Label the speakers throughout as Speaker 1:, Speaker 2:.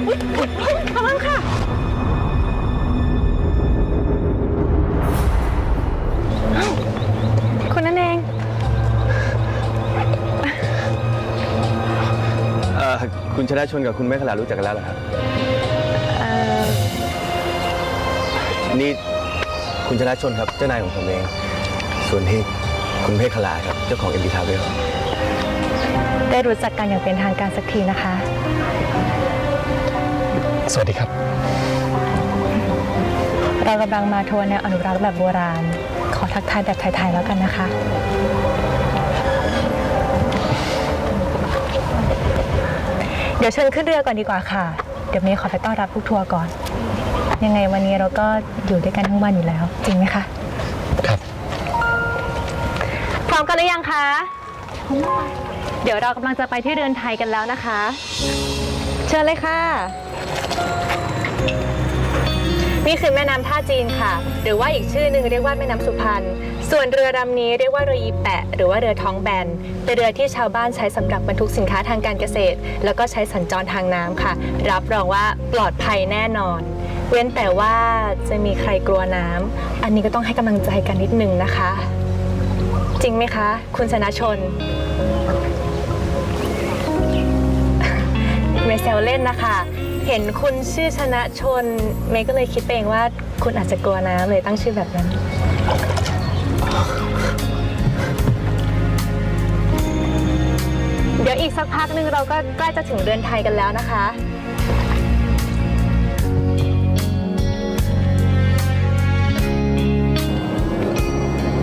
Speaker 1: คุณนันเองคุณชนะชนกับคุณแม่ขลารู้จักกันแล้วเหรอครับนี่คุณชนะชนครับเจ้านายของผมเอง ส่วนที่คุณเพคขลาครับเจ้าของเอ็มบีทาเวล
Speaker 2: ได้รู้จักกันอย่างเป็นทางการสักทีนะคะ
Speaker 3: สวัสดีครับ
Speaker 2: เรากำลังมาทัวร์แนวอนุรักษ์แบบโบราณ ขอทักทายแบบไทยๆแล้วกันนะคะ เดี๋ยวเชิญขึ้นเรือก่อนดีกว่าค่ะ เดี๋ยวเมย์ขอไปต้อนรับทุกทัวร์ก่อน ยังไงวันนี้เราก็อยู่ด้วยกันทั้งวันอยู่แล้ว จริงไหมคะ
Speaker 3: ครับ
Speaker 2: พร้อมกันหรือยังคะ เดี๋ยวเรากำลังจะไปที่เรือนไทยกันแล้วนะคะ เชิญเลยค่ะ นี่คือแม่น้ำท่าจีนค่ะ หรือว่าอีกชื่อหนึ่งเรียกว่าแม่น้ำสุพรรณ ส่วนเรือลำนี้เรียกว่าเรืออีแปะ หรือว่าเรือท้องแบน เป็นเรือที่ชาวบ้านใช้สำหรับบรรทุกสินค้าทางการเกษตร แล้วก็ใช้สัญจรทางน้ำค่ะ รับรองว่าปลอดภัยแน่นอน เว้นแต่ว่าจะมีใครกลัวน้ำอันนี้ก็ต้องให้กำลังใจกันนิดนึงนะคะ จริงไหมคะ คุณชนะชน เมย์แซวเล่นนะคะ เห็นคุณชื่อชนะชน เมย์ก็เลยคิดเองว่าคุณอาจจะกลัวน้ำเลยตั้งชื่อแบบนั้น เดี๋ยวอีกสักพักหนึงเราก็ใกล้จะถึงเรือนไทยกันแล้วนะคะ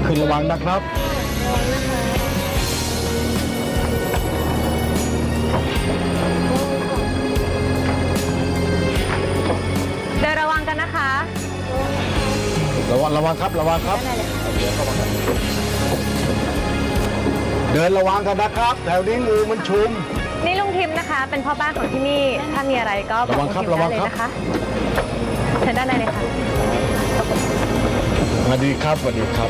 Speaker 3: ขึ้นระวังนะครับ
Speaker 2: เระ
Speaker 3: วังระวังครับระวังครับ เดินระวังกันนะครับ แถวนี้งูมันชุม
Speaker 2: นี่ลุงทิมนะคะ เป็นพ่อบ้านของที่นี่ ถ้ามีอะไรก็บอก
Speaker 3: ระวั
Speaker 2: ลุ
Speaker 3: ง
Speaker 2: ง
Speaker 3: ครับ
Speaker 2: ทิม
Speaker 3: ระวั
Speaker 2: ได้
Speaker 3: ง
Speaker 2: เลย
Speaker 3: ครับ
Speaker 2: นะคะเชิญด้านในเลยค่ะ
Speaker 3: สวัสดีครับสวัสดีครับ